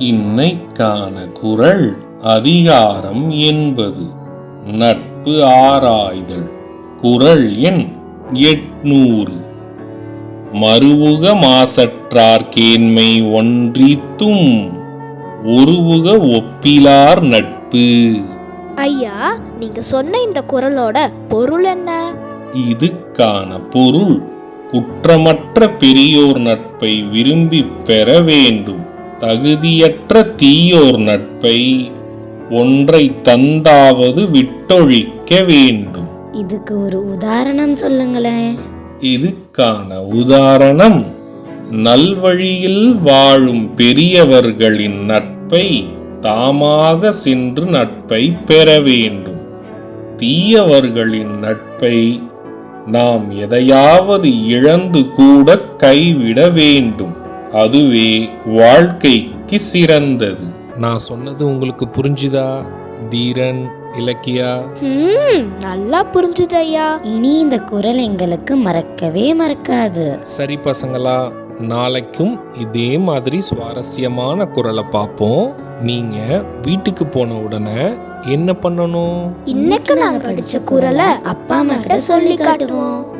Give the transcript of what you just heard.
இன்னைக்கான குரல் அதிகாரம் என்பது. நட்பு ஆராய்தல். குரல் எண் எட்நூறு. மறுவுக மாசற்றார் கேண்மை ஒன்றித்தும் ஒருவுக ஒப்பிலார் நட்பு. ஐயா நீங்க சொன்ன இந்த குரலோட பொருள் என்ன? இதுக்கான பொருள் குற்றமற்ற பெரியோர் நட்பை விரும்பி பெற வேண்டும். தகுதியற்ற தீயோர் நட்பை ஒன்றை தந்தாவது விட்டொழிக்க வேண்டும். இதுக்கு ஒரு உதாரணம் சொல்லுங்களேன். இதுக்கான உதாரணம் நல்வழியில் வாழும் பெரியவர்களின் நட்பை தாமாக சென்று நட்பை பெற வேண்டும். தீயவர்களின் நட்பை நாம் எதையாவது இழந்து கூட கைவிட வேண்டும். அதுவே வாழ்க்கைக்கு சிறந்தது. நான் சொன்னது உங்களுக்கு புரிஞ்சுதா தீரன் இலக்கியா? ம் நல்லா புரிஞ்சுது ஐயா இனி இந்த குரல் எங்களுக்கு மறக்கவே மறக்காது. சரி பசங்களா நாளைக்கும் இதே மாதிரி சுவாரஸ்யமான குரலை பார்ப்போம். நீங்க வீட்டுக்கு போன உடனே என்ன பண்ணணும்? இன்னைக்கு நாங்க படிச்ச குரலை அப்பா அம்மா கிட்ட சொல்லி காட்டுவோம்.